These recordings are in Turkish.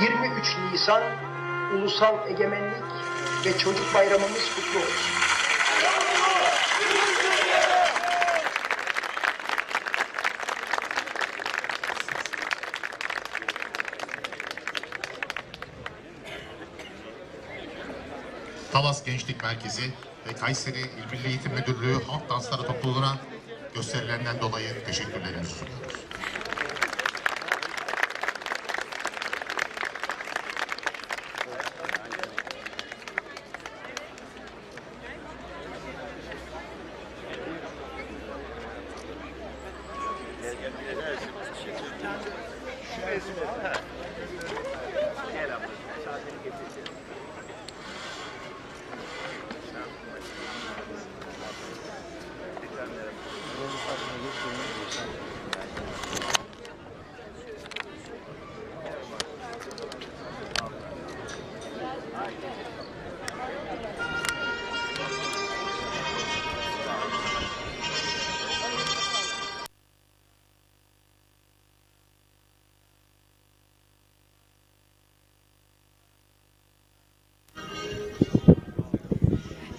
23 Nisan Ulusal Egemenlik ve Çocuk Bayramımız kutlu olsun. Talas Gençlik Merkezi ve Kayseri İl Milli Eğitim Müdürlüğü Halk Dansları Topluluğu'na gösterilenden dolayı teşekkürlerimizi sunuyoruz. Smith.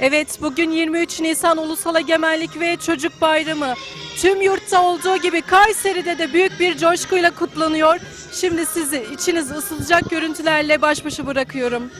Evet bugün 23 Nisan Ulusal Egemenlik ve Çocuk Bayramı. Tüm yurtta olduğu gibi Kayseri'de de büyük bir coşkuyla kutlanıyor. Şimdi sizi içiniz ısılacak görüntülerle baş başa bırakıyorum.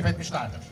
efeito pistagens.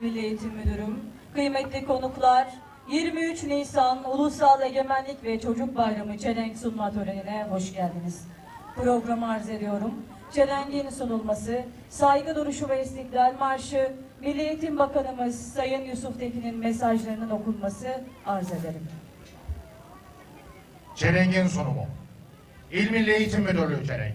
Milli Eğitim Müdürüm, kıymetli konuklar, 23 Nisan Ulusal Egemenlik ve Çocuk Bayramı çelenk sunma törenine hoş geldiniz. Programı arz ediyorum. Çelengin sunulması, saygı duruşu ve istiklal marşı, Milli Eğitim Bakanımız Sayın Yusuf Tekin'in mesajlarının okunması arz ederim. Çelengin sunumu. İl Milli Eğitim Müdürlüğü çelenk.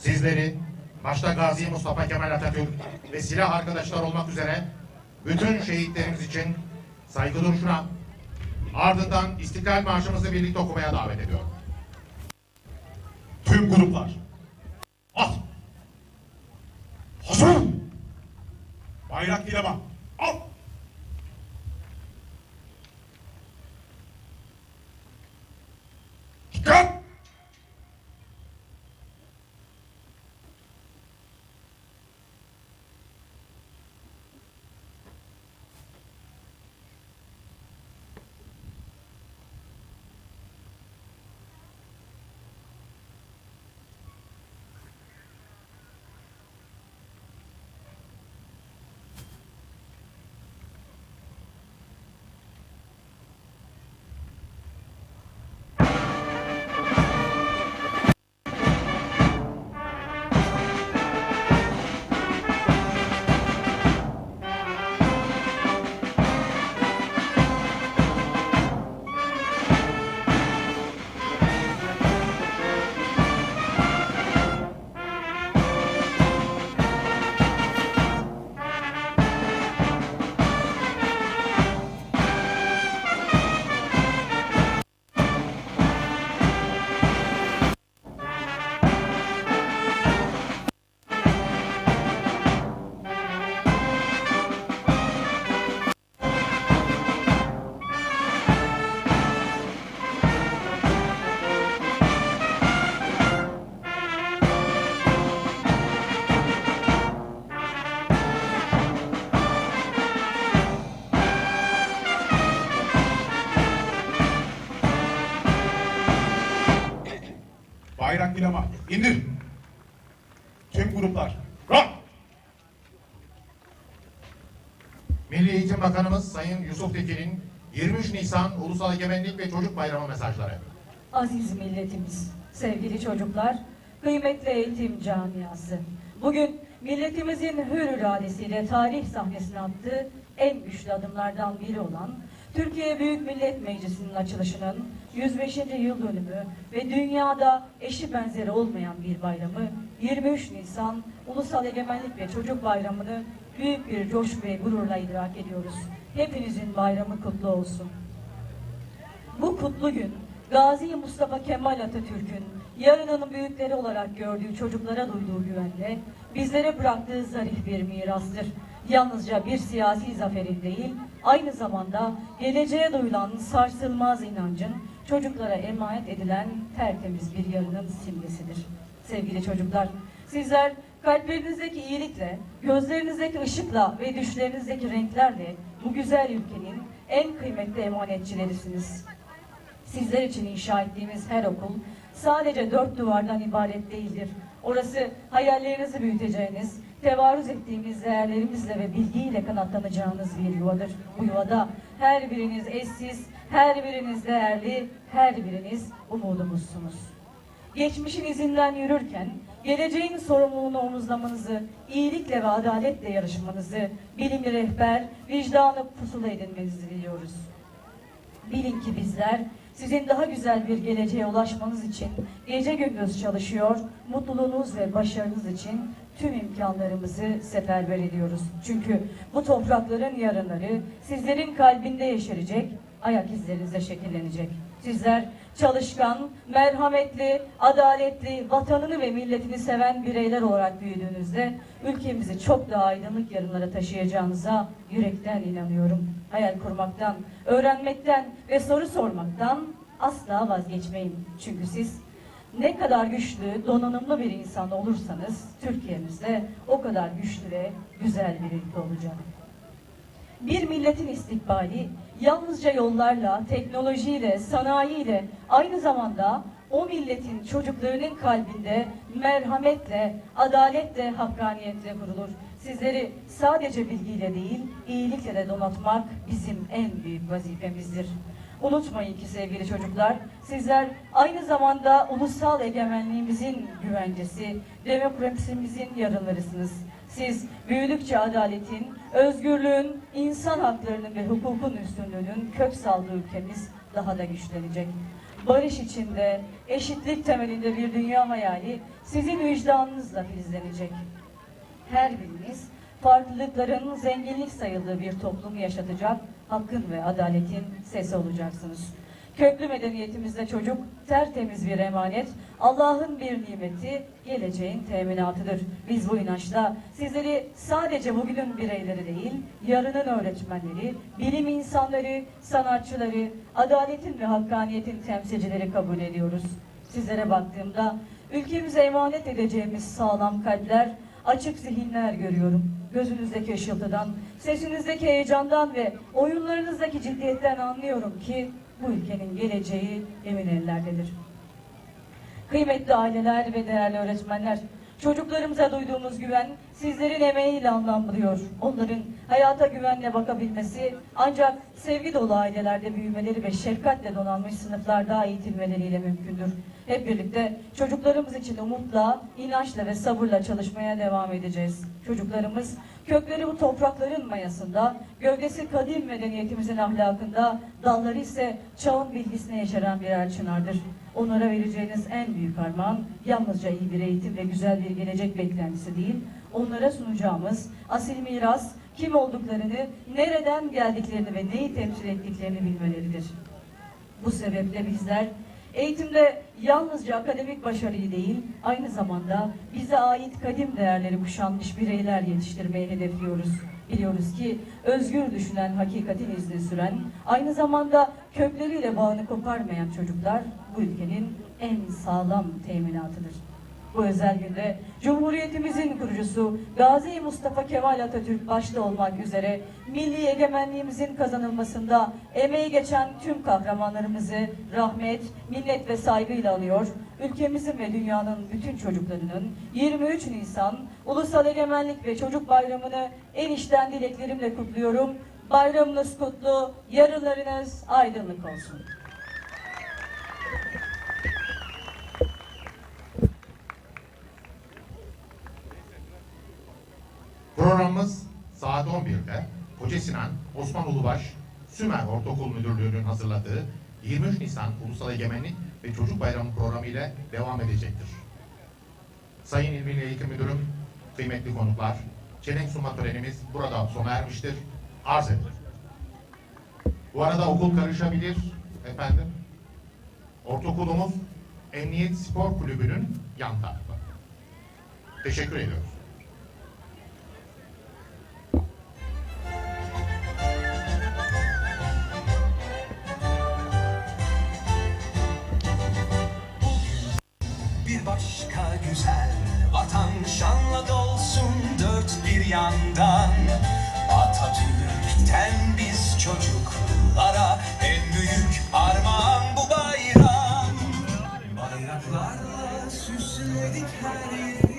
Sizleri başta Gazi Mustafa Kemal Atatürk ve silah arkadaşlar olmak üzere bütün şehitlerimiz için saygı duruşuna ardından İstiklal Marşımızı birlikte okumaya davet ediyorum. Tüm gruplar. At. Hazır. Bayrak dilema. Al. Milli Eğitim Bakanımız Sayın Yusuf Tekin'in 23 Nisan Ulusal Egemenlik ve Çocuk Bayramı mesajları. Aziz milletimiz, sevgili çocuklar, kıymetli eğitim camiası. Bugün milletimizin hür iradesiyle tarih sahnesine attığı en güçlü adımlardan biri olan Türkiye Büyük Millet Meclisi'nin açılışının 105. yıl dönümü ve dünyada eşi benzeri olmayan bir bayramı 23 Nisan Ulusal Egemenlik ve Çocuk Bayramı'nı büyük bir coşku ve gururla idrak ediyoruz. Hepinizin bayramı kutlu olsun. Bu kutlu gün Gazi Mustafa Kemal Atatürk'ün yarının büyükleri olarak gördüğü çocuklara duyduğu güvenle bizlere bıraktığı zarif bir mirastır. Yalnızca bir siyasi zaferin değil, aynı zamanda geleceğe duyulan sarsılmaz inancın çocuklara emanet edilen tertemiz bir yarının simgesidir. Sevgili çocuklar, sizler kalplerinizdeki iyilikle, gözlerinizdeki ışıkla ve düşlerinizdeki renklerle bu güzel ülkenin en kıymetli emanetçilerisiniz. Sizler için inşa ettiğimiz her okul sadece dört duvardan ibaret değildir. Orası hayallerinizi büyüteceğiniz, tevarüz ettiğimiz değerlerimizle ve bilgiyle kanatlanacağınız bir yuvadır. Bu yuvada her biriniz eşsiz, her biriniz değerli, her biriniz umudumuzsunuz. Geçmişin izinden yürürken geleceğin sorumluluğunu omuzlamanızı, iyilikle ve adaletle yarışmanızı, bilimli rehber, vicdanı pusula edinmenizi diliyoruz. Bilin ki bizler sizin daha güzel bir geleceğe ulaşmanız için gece gündüz çalışıyor, mutluluğunuz ve başarınız için tüm imkanlarımızı seferber ediyoruz. Çünkü bu toprakların yarınları sizlerin kalbinde yeşerecek, ayak izlerinizde şekillenecek. Sizler çalışkan, merhametli, adaletli, vatanını ve milletini seven bireyler olarak büyüdüğünüzde ülkemizi çok daha aydınlık yarınlara taşıyacağınıza yürekten inanıyorum. Hayal kurmaktan, öğrenmekten ve soru sormaktan asla vazgeçmeyin. Çünkü siz ne kadar güçlü, donanımlı bir insan olursanız Türkiye'mizde o kadar güçlü ve güzel bir ülke olacak. Bir milletin istikbali yalnızca yollarla, teknolojiyle, sanayiyle aynı zamanda o milletin çocuklarının kalbinde merhametle, adaletle, hakkaniyetle kurulur. Sizleri sadece bilgiyle değil, iyilikle de donatmak bizim en büyük vazifemizdir. Unutmayın ki sevgili çocuklar, sizler aynı zamanda ulusal egemenliğimizin güvencesi, demokrasimizin yarınlarısınız. Siz büyüdükçe adaletin, özgürlüğün, insan haklarının ve hukukun üstünlüğünün kök saldığı ülkemiz daha da güçlenecek. Barış içinde, eşitlik temelinde bir dünya hayali sizin vicdanınızla filizlenecek. Her biriniz farklılıkların zenginlik sayıldığı bir toplumu yaşatacak, hakkın ve adaletin sesi olacaksınız. Köklü medeniyetimizde çocuk tertemiz bir emanet, Allah'ın bir nimeti, geleceğin teminatıdır. Biz bu inançla sizleri sadece bugünün bireyleri değil, yarının öğretmenleri, bilim insanları, sanatçıları, adaletin ve hakkaniyetin temsilcileri kabul ediyoruz. Sizlere baktığımda ülkemize emanet edeceğimiz sağlam kalpler, açık zihinler görüyorum. Gözünüzdeki ışıltıdan, sesinizdeki heyecandan ve oyunlarınızdaki ciddiyetten anlıyorum ki bu ülkenin geleceği emin ellerdedir. Kıymetli aileler ve değerli öğretmenler, çocuklarımıza duyduğumuz güven sizlerin emeğiyle anlamlıyor. Onların hayata güvenle bakabilmesi ancak sevgi dolu ailelerde büyümeleri ve şefkatle donanmış sınıflarda eğitilmeleriyle mümkündür. Hep birlikte çocuklarımız için umutla, inançla ve sabırla çalışmaya devam edeceğiz. Çocuklarımız kökleri bu toprakların mayasında, gövdesi kadim medeniyetimizin ahlakında, dalları ise çağın bilgisine yeşeren birer çınardır. Onlara vereceğiniz en büyük armağan yalnızca iyi bir eğitim ve güzel bir gelecek beklentisi değil, onlara sunacağımız asil miras, kim olduklarını, nereden geldiklerini ve neyi temsil ettiklerini bilmeleridir. Bu sebeple bizler eğitimde yalnızca akademik başarıyı değil, aynı zamanda bize ait kadim değerleri kuşanmış bireyler yetiştirmeyi hedefliyoruz. Biliyoruz ki özgür düşünen, hakikatin izini süren, aynı zamanda kökleriyle bağını koparmayan çocuklar bu ülkenin en sağlam teminatıdır. Bu özel günde Cumhuriyetimizin kurucusu Gazi Mustafa Kemal Atatürk başta olmak üzere milli egemenliğimizin kazanılmasında emeği geçen tüm kahramanlarımızı rahmet, minnet ve saygıyla anıyor. Ülkemizin ve dünyanın bütün çocuklarının 23 Nisan Ulusal Egemenlik ve Çocuk Bayramı'nı en içten dileklerimle kutluyorum. Bayramınız kutlu, yarınlarınız aydınlık olsun. Koca Sinan Osman Ulubaş Sümer Ortaokul Müdürlüğü'nün hazırladığı 23 Nisan Ulusal Egemenlik ve Çocuk Bayramı programı ile devam edecektir. Sayın İl Milli Eğitim Müdürüm, kıymetli konuklar, çelenk sunma törenimiz burada sona ermiştir. Arz edilir. Bu arada okul karışabilir efendim. Ortaokulumuz Emniyet Spor Kulübü'nün yan tarafı. Teşekkür ediyoruz. Yandan. Atatürk'ten biz çocuklara en büyük armağan bu bayram. Bayraklarla süsledik her yeri